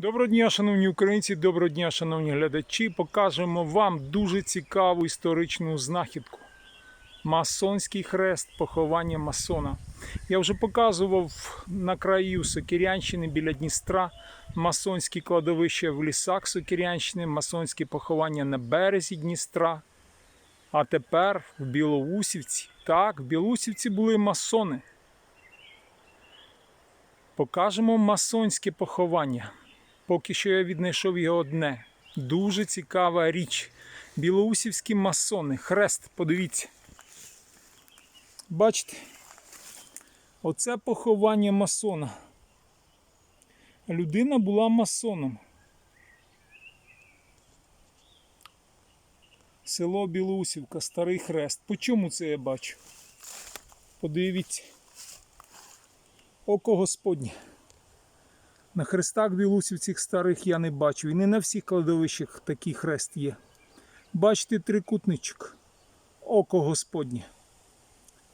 Доброго дня, шановні українці, доброго дня, шановні глядачі. Покажемо вам дуже цікаву історичну знахідку. Масонський хрест поховання масона. Я вже показував на краю Сокирянщини біля Дністра масонські кладовища в лісах Сокирянщини, масонське поховання на березі Дністра. А тепер в Білоусівці. Так, в Білоусівці були масони. Покажемо масонське поховання. Поки що я віднайшов його одне. Дуже цікава річ. Білоусівські масони. Хрест, подивіться. Бачите? Оце поховання масона. Людина була масоном. Село Білоусівка, старий хрест. По чому це я бачу? Подивіться. Око Господнє. На хрестах білусівців старих я не бачу. І не на всіх кладовищах такий хрест є. Бачите трикутничок. Око Господнє.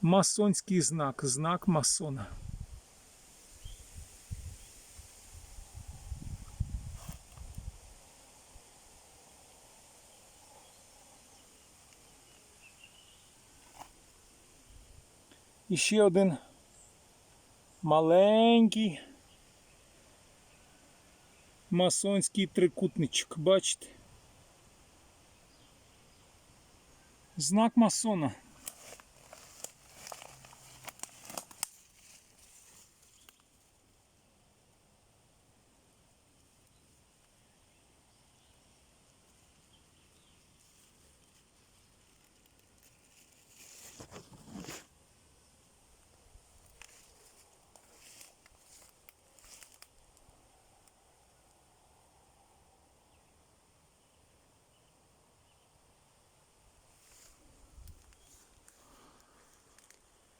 Масонський знак, знак масона. І ще один маленький масонський трикутничок, бачите? Знак масона.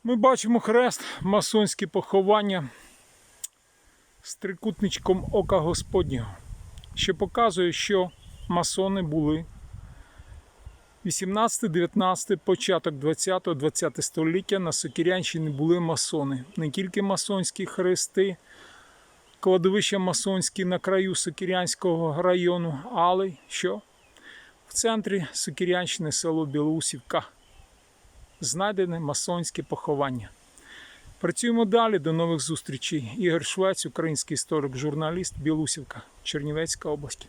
Ми бачимо хрест, масонське поховання з трикутничком ока Господнього, що показує, що масони були 18-19, початок 20-20 століття на Сокірянщині були масони. Не тільки масонські хрести, кладовища масонські на краю Сокірянського району, але що? В центрі Сокірянщини село Білоусівка знайдене масонське поховання. Працюємо далі. До нових зустрічей. Ігор Швець, український історик, журналіст, Білусівка, Чернівецька область.